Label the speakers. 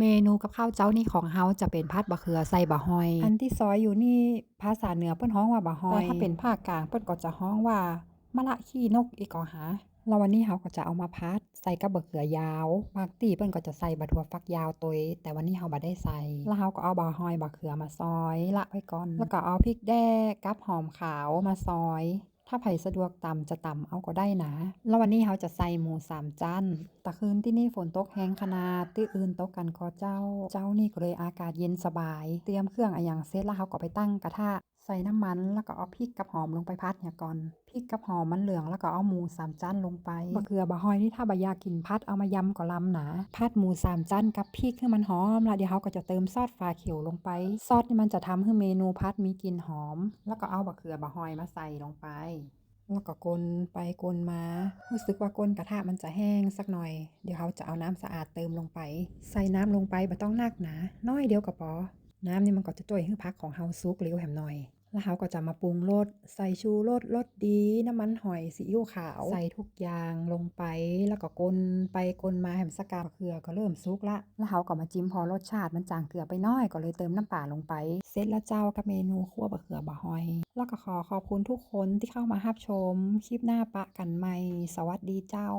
Speaker 1: เมนูกับข้าวเจ้านี่ของเฮาจะเป็นผัดบะเขือใส่บะฮอย อันที่ซอยอยู่นี่ภาษาเหนือเปิ้นฮ้องว่าบะฮอยแต่ถ้าเป็นภาคกลางเปิ้นก็จะฮ้องว่ามะละขี้นกอีกก็หาแล้ววันนี้เฮาก็จะเอามาพัดใส่กับบะเขือยาว บางตีเปิ้นก็จะใส่บะถั่วฟักยาวตวยแต่วันนี้เฮาบ่ได้ใส่ แล้วเฮาก็เอาบะฮอยบะเขือมาซอย ละไว้ก่อน แล้วก็เอาพริกแด้กับหอมขาวมาซอย ถ้าไผสะดวกตำจะตำเอาก็ได้นะ แล้ววันนี้เขาจะใส่หมูสามจันแตะคืนที่นี่ฝนตกแห้งขนาดที่อื่นตกกันก็เจ้า เจ้านี่ก็เลยอากาศเย็นสบาย เตรียมเครื่องอะอย่างเสร็จแล้วเขาก็ไปตั้งกระทะใส่น้ำมันแล้วก็เอาพริกกับหอมลงไปพัดเนี่ยก่อนพริกกับหอมมันเหลืองแล้วก็เอาหมูสามจันลงไปบะเขือบะหอยนี่ถ้าบะยากินพัดเอามายำก็ลำหนาพัดหมูสามจันกับพริกให้มันหอมแล้วเดี๋ยวเขาก็จะเติมซอสฟ้าเขียวลงไป ซอสนี่มันจะทำให้เมนูพัดมีกลิ่นหอม แล้วก็เอาบะเขือบะหอยมาใส่ลงไป แล้วก็กลนไปกลนมา รู้สึกว่าก้นกระทะมันจะแห้งสักหน่อย เดี๋ยวเขาจะเอาน้ำสะอาดเติมลงไป ใส่น้ำลงไปบ่ต้องนักหนา น้อยเดียวก็พอ น้ำนี่มันก็จะช่วยให้พักของเฮาซุกเลี้ยวแหมหน่อย แล้วเขาก็จะมาปรุงรสใส่ชูรสรสดี น้ำมันหอยซีอิ๊วขาว ใส่ทุกอย่างลงไป แล้วก็กลนไปกลนมาแหมสกาเกลือก็เริ่มสุกละ แล้วเขาก็มาจิ้มพอรสชาติมันจางเกลือไปน้อยก็เลยเติมน้ำปลาลงไป เสร็จแล้วเจ้ากับเมนูคั่วบะเขือบะหอย แล้วก็ขอขอบคุณทุกคนที่เข้ามารับชม คลิปหน้าปะกันใหม่ สวัสดีเจ้า